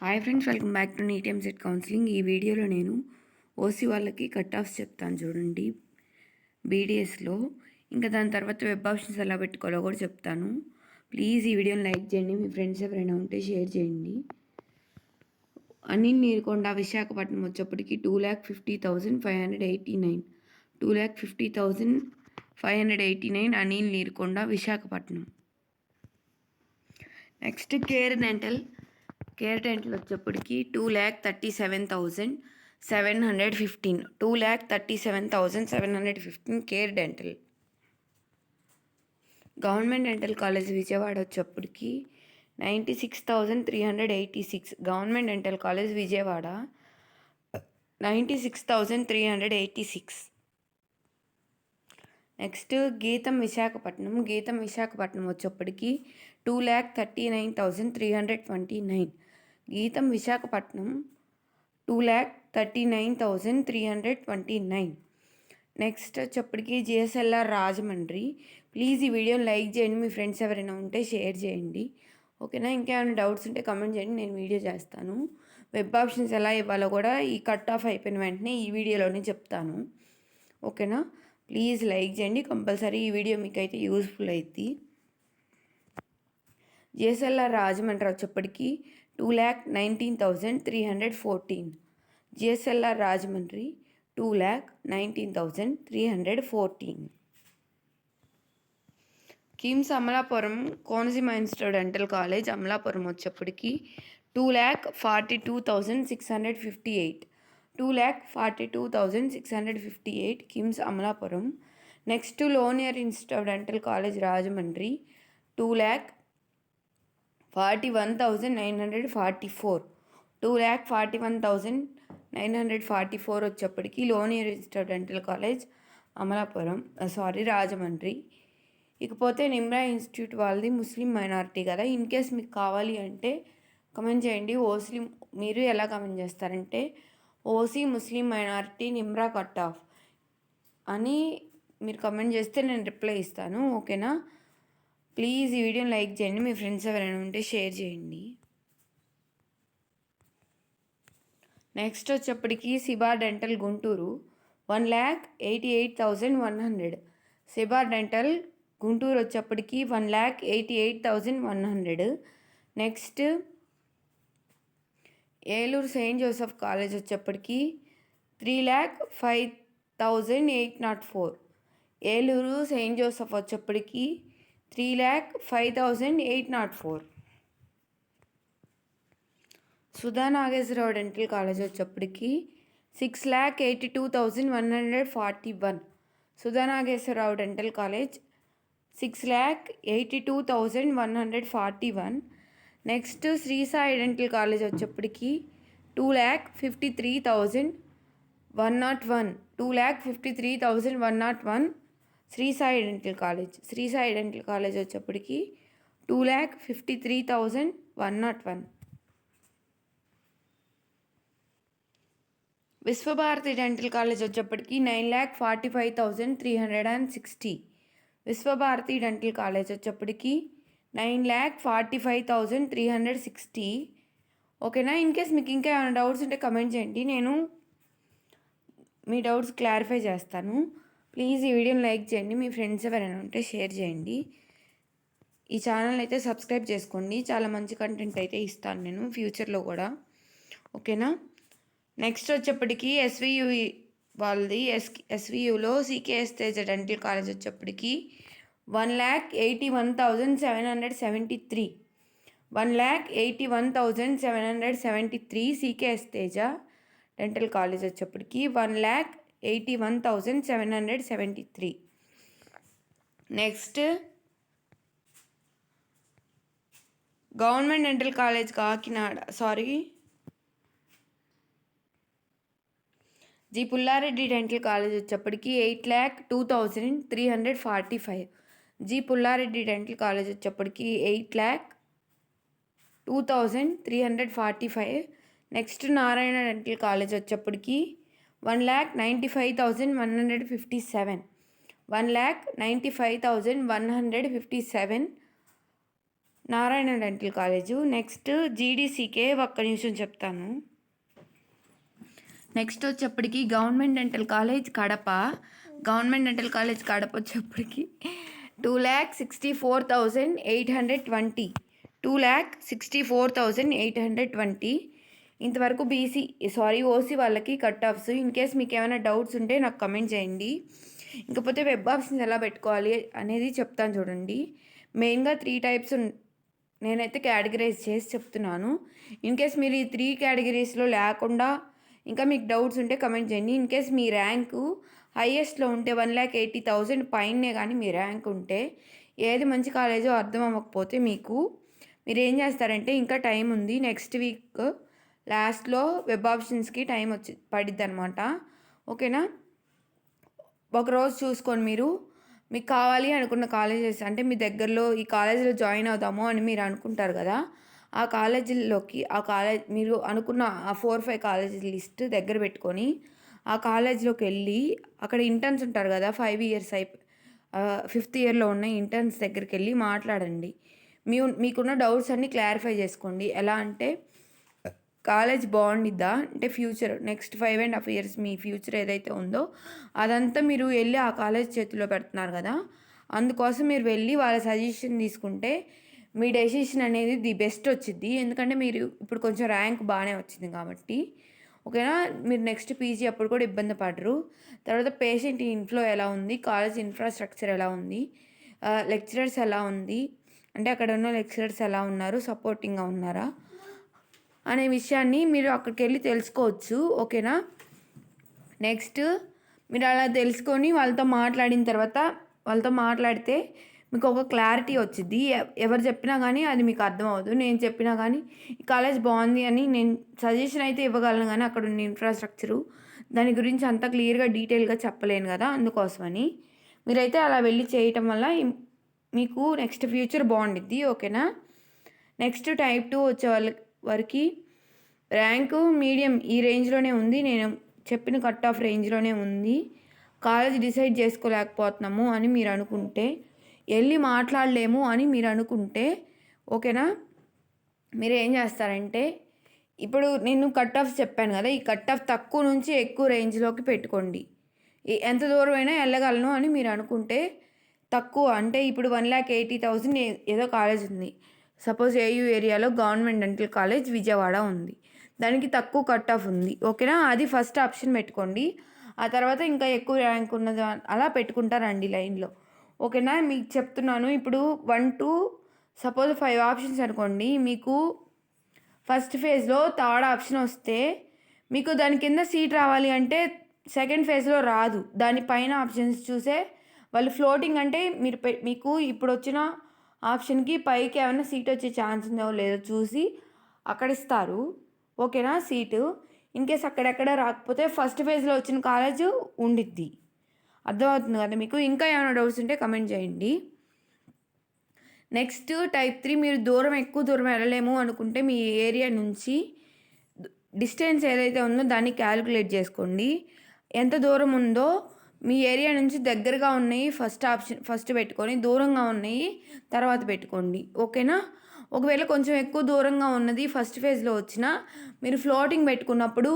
Hi friends welcome back to NEET M set counselling ఈ వీడియోలో నేను ఓసీ వాళ్ళకి కట్ ఆఫ్స్ చెప్తాను చూడండి. బీడిఎస్లో ఇంకా దాని తర్వాత వెబ్ ఆప్షన్స్ ఎలా పెట్టుకోవాలో కూడా చెప్తాను. ప్లీజ్ ఈ వీడియోని లైక్ చేయండి. మీ ఫ్రెండ్స్ ఎవరైనా ఉంటే షేర్ చేయండి. అనిల్ నీరుకొండ విశాఖపట్నం వచ్చేప్పటికి two lakh fifty thousand five hundred eighty nine two lakh fifty thousand five hundred eighty nine Anil Neerukonda Visakhapatnam. Next care dental care dental వచ్చేప్పటికి two lakh thirty seven thousand seven hundred fifteen. Two lakh thirty seven thousand seven hundred fifteen care dental. Government dental college Vijayawada వచ్చేప్పటికి ninety six thousand three hundred eighty six. Government dental college Vijayawada ninety six thousand three hundred eighty six. Next GITAM Visakhapatnam. GITAM Visakhapatnam వచ్చేప్పటికి two lakh thirty nine thousand three hundred twenty nine. GITAM Visakhapatnam two lakh thirty nine thousand three hundred twenty nine next వచ్చేప్పటికి జిఎస్ఎల్ఆర్ Rajahmundry. Please ఈ వీడియోని like చేయండి మీ friends ఎవరైనా ఉంటే share చేయండి. ఓకేనా? ఇంకేమైనా డౌట్స్ ఉంటే కమెంట్ చేయండి నేను వీడియో చేస్తాను. వెబ్ ఆప్షన్స్ ఎలా ఇవ్వాలో కూడా ఈ కట్ ఆఫ్ అయిపోయిన వెంటనే ఈ వీడియోలోనే చెప్తాను. ఓకేనా? ప్లీజ్ లైక్ చేయండి కంపల్సరీ ఈ వీడియో మీకు అయితే యూస్ఫుల్ అవుద్ది జిఎస్ఎల్ఆర్ రాజమండ్రి వచ్చేప్పటికి two lakh nineteen thousand three hundred fourteen GSLR Rajahmundry two lakh nineteen thousand three hundred fourteen KIMS Amalapuram Konaseema institute dental college Amalapuram వచ్చేప్పటికి two lakh forty two thousand six hundred fifty eight two lakh forty two thousand six hundred fifty eight KIMS Amalapuram next Lenora institute dental college Rajahmundry two lakh forty one thousand nine hundred forty four. Two lakh forty one thousand nine hundred forty four వచ్చేప్పటికి లోని registered dental college Amalapuram sorry Rajahmundry. ఇకపోతే Nimra institute వాళ్ళది Muslim minority కదా. In case మీకు కావాలి అంటే comment చేయండి. OC మీరు ఎలా కమెంట్ చేస్తారంటే OC Muslim minority Nimra cut off అని మీరు కమెంట్ చేస్తే నేను రిప్లై ఇస్తాను. ఓకేనా? ప్లీజ్ ఈ వీడియోని లైక్ చేయండి మీ ఫ్రెండ్స్ ఎవరైనా ఉంటే షేర్ చేయండి. నెక్స్ట్ వచ్చేప్పటికి Siba dental Guntur. One lakh eighty eight thousand one hundred. Siba dental Guntur వచ్చేప్పటికి one lakh eighty eight thousand one hundred. Next Eluru Saint Joseph college వచ్చేప్పటికి three lakh five thousand eight nought four. Eluru Saint Joseph వచ్చేప్పటికి three lakh five thousand eight nought four Sudha Nageswararao dental college వచ్చేప్పటికి six lakh eighty two thousand one hundred forty one Sudha Nageswararao dental college six lakh eighty two thousand one hundred forty one next Shri Sai dental college వచ్చేప్పటికి two lakh fifty three thousand one nought one two lakh fifty three thousand one nought one Shri Sai dental college Shri Sai dental college వచ్చేప్పటికి two lakh fifty three thousand one nought one Vishwabharati dental college వచ్చేప్పటికి nine lakh forty five thousand three hundred and sixty Vishwabharati dental college వచ్చేప్పటికి nine lakh forty five thousand three hundred sixty ఓకేనా? In case మీకు ఇంకా ఏమైనా doubts ఉంటే comment చేయండి. నేను మీ డౌట్స్ క్లారిఫై చేస్తాను. ప్లీజ్ ఈ వీడియోని లైక్ చేయండి మీ ఫ్రెండ్స్ ఎవరైనా ఉంటే షేర్ చేయండి. ఈ ఛానల్ అయితే సబ్స్క్రైబ్ చేసుకోండి. చాలా మంచి కంటెంట్ అయితే ఇస్తాను నేను ఫ్యూచర్లో కూడా. ఓకేనా? నెక్స్ట్ వచ్చేప్పటికి ఎస్వియు వాళ్ళది. ఎస్ ఎస్వియులో సికేఎస్ తేజ డెంటల్ కాలేజ్ వచ్చేప్పటికి one lakh eighty one thousand seven hundred seventy three. One lakh eighty one thousand seven hundred seventy three CKS Teja dental college వచ్చేప్పటికి one lakh eighty one thousand seven hundred seventy three. Next government dental college Kakinada sorry G Pullareddy dental college వచ్చేప్పటికి eight lakh two thousand three hundred forty five. G Pullareddy dental college వచ్చేప్పటికి eight lakh two thousand three hundred forty five. Next Narayana dental college వచ్చేప్పటికి one lakh ninety five thousand one hundred fifty seven. One lakh ninety five thousand one hundred fifty seven. Narayana dental college. Next GDCK ఒక్క నిమిషం చెప్తాను. Next వచ్చేప్పటికి government dental college Kadapa. Government dental college Kadapa వచ్చేప్పటికి two lakh sixty four thousand eight hundred twenty. Two lakh sixty four thousand eight hundred twenty. ఇంతవరకు BC sorry OC వాళ్ళకి cut offs. In case మీకు ఏమైనా doubts ఉంటే నాకు comment చేయండి. ఇంకపోతే web options ఎలా పెట్టుకోవాలి అనేది చెప్తాను చూడండి. మెయిన్గా త్రీ టైప్స్ నేనైతే కేటగిరైజ్ చేసి చెప్తున్నాను. ఇన్ కేస్ మీరు ఈ త్రీ కేటగిరీస్లో లేకుండా ఇంకా మీకు డౌట్స్ ఉంటే కమెంట్ చేయండి. ఇన్ కేస్ మీ ర్యాంకు హైయెస్ట్లో ఉంటే వన్ ల్యాక్ ఎయిటీ థౌజండ్ పైనే కానీ మీ ర్యాంక్ ఉంటే ఏది మంచి కాలేజో అర్థం అవ్వకపోతే మీకు మీరు ఏం చేస్తారంటే ఇంకా టైం ఉంది. నెక్స్ట్ వీక్ లాస్ట్లో వెబ్ ఆప్షన్స్కి టైం వచ్చి పడిద్ది అనమాట ఓకేనా ఒకరోజు చూసుకొని మీరు మీకు కావాలి అనుకున్న కాలేజెస్ అంటే మీ దగ్గరలో ఈ కాలేజీలో జాయిన్ అవుదాము అని మీరు అనుకుంటారు కదా ఆ కాలేజీల్లోకి ఆ కాలేజ్ మీరు అనుకున్న ఆ ఫోర్ ఫైవ్ కాలేజీ లిస్ట్ దగ్గర పెట్టుకొని ఆ కాలేజ్లోకి వెళ్ళి అక్కడ ఇంటర్న్స్ ఉంటారు కదా ఫైవ్ ఇయర్స్ అయి ఫిఫ్త్ ఇయర్లో ఉన్న ఇంటర్న్స్ దగ్గరికి వెళ్ళి మాట్లాడండి. మీ మీకున్న డౌట్స్ అన్నీ క్లారిఫై చేసుకోండి. ఎలా అంటే కాలేజ్ బాగుండిద్దా? అంటే future next five and half years me future ఏదైతే ఉందో అదంతా మీరు వెళ్ళి ఆ కాలేజ్ చేతిలో పెడుతున్నారు కదా? అందుకోసం మీరు వెళ్ళి వాళ్ళ సజెషన్ తీసుకుంటే మీ డెసిషన్ అనేది ది బెస్ట్ వచ్చింది ఎందుకంటే మీరు ఇప్పుడు కొంచెం ర్యాంక్ బాగానే వచ్చింది కాబట్టి. ఓకేనా? మీరు నెక్స్ట్ పీజీ అప్పుడు కూడా ఇబ్బంది పడరు. తర్వాత పేషెంట్ ఇన్ఫ్లో ఎలా ఉంది? కాలేజ్ ఇన్ఫ్రాస్ట్రక్చర్ ఎలా ఉంది? లెక్చరర్స్ ఎలా ఉంది? అంటే అక్కడ ఉన్న లెక్చరర్స్ ఎలా ఉన్నారు? సపోర్టింగ్గా ఉన్నారా? అనే విషయాన్ని మీరు అక్కడికి వెళ్ళి తెలుసుకోవచ్చు ఓకేనా? నెక్స్ట్ మీరు అలా తెలుసుకొని వాళ్ళతో మాట్లాడిన తర్వాత వాళ్ళతో మాట్లాడితే మీకు ఒక క్లారిటీ వచ్చింది ఎవరు చెప్పినా కానీ అది మీకు అర్థం నేను చెప్పినా కానీ ఈ కాలేజ్ బాగుంది అని నేను సజెషన్ అయితే ఇవ్వగలను కానీ అక్కడ ఉన్న ఇన్ఫ్రాస్ట్రక్చరు దాని గురించి అంత క్లియర్గా డీటెయిల్గా చెప్పలేను కదా అందుకోసమని. మీరైతే అలా వెళ్ళి చేయటం వల్ల మీకు నెక్స్ట్ ఫ్యూచర్ బాగుండిద్ది ఓకేనా? నెక్స్ట్ టైప్ టూ వచ్చే వాళ్ళకి వరకు ర్యాంకు మీడియం ఈ రేంజ్లోనే ఉంది. నేను చెప్పిన కట్ ఆఫ్ రేంజ్లోనే ఉంది. కాలేజ్ డిసైడ్ చేసుకోలేకపోతున్నాము అని మీరు అనుకుంటే వెళ్ళి మాట్లాడలేము అని మీరు అనుకుంటే ఓకేనా? మీరు ఏం చేస్తారంటే ఇప్పుడు నేను కట్ ఆఫ్ చెప్పాను కదా ఈ కట్ ఆఫ్ తక్కువ నుంచి ఎక్కువ రేంజ్లోకి పెట్టుకోండి. ఎంత దూరం అయినా వెళ్ళగలను అని మీరు అనుకుంటే తక్కువ అంటే ఇప్పుడు వన్ ల్యాక్ ఎయిటీ థౌజండ్ ఏదో కాలేజ్ ఉంది. సపోజ్ ఏయూ ఏరియాలో గవర్నమెంట్ డెంటల్ కాలేజ్ విజయవాడ ఉంది. దానికి తక్కువ కట్ ఆఫ్ ఉంది. ఓకేనా? అది ఫస్ట్ ఆప్షన్ పెట్టుకోండి. ఆ తర్వాత ఇంకా ఎక్కువ ర్యాంక్ ఉన్నది అలా పెట్టుకుంటారండి లైన్లో. ఓకేనా? మీకు చెప్తున్నాను. ఇప్పుడు one two suppose five options అనుకోండి. మీకు ఫస్ట్ ఫేజ్లో థర్డ్ ఆప్షన్ వస్తే మీకు దాని కింద సీట్ రావాలి అంటే సెకండ్ ఫేజ్లో రాదు. దానిపైన ఆప్షన్స్ చూసే వాళ్ళు ఫ్లోటింగ్ అంటే మీరు పె- మీకు ఇప్పుడు వచ్చిన ఆప్షన్కి పైకి ఏమైనా సీట్ వచ్చే ఛాన్స్ ఉందో లేదో చూసి అక్కడ ఇస్తారు. ఓకేనా? సీటు. ఇన్ కేస్ అక్కడెక్కడ రాకపోతే ఫస్ట్ ఫేజ్లో వచ్చిన కాలేజ్ ఉండిద్ది. అర్థమవుతుంది కదా మీకు? ఇంకా ఏమైనా డౌట్స్ ఉంటే కమెంట్ చేయండి. నెక్స్ట్ టైప్ త్రీ మీరు దూరం ఎక్కువ దూరం వెళ్ళలేము అనుకుంటే మీ ఏరియా నుంచి డిస్టెన్స్ ఏదైతే ఉందో దాన్ని క్యాలిక్యులేట్ చేసుకోండి. ఎంత దూరం ఉందో మీ ఏరియా నుంచి దగ్గరగా ఉన్నాయి ఫస్ట్ ఆప్షన్ ఫస్ట్ పెట్టుకొని దూరంగా ఉన్నాయి తర్వాత పెట్టుకోండి. ఓకేనా? ఒకవేళ కొంచెం ఎక్కువ దూరంగా ఉన్నది ఫస్ట్ ఫేజ్లో వచ్చిన మీరు ఫ్లోటింగ్ పెట్టుకున్నప్పుడు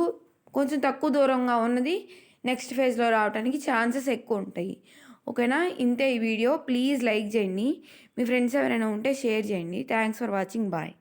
కొంచెం తక్కువ దూరంగా ఉన్నది నెక్స్ట్ ఫేజ్లో రావడానికి ఛాన్సెస్ ఎక్కువ ఉంటాయి. ఓకేనా? ఇంతే ఈ వీడియో. ప్లీజ్ లైక్ చేయండి. మీ ఫ్రెండ్స్ ఎవరైనా ఉంటే షేర్ చేయండి. Thanks for watching bye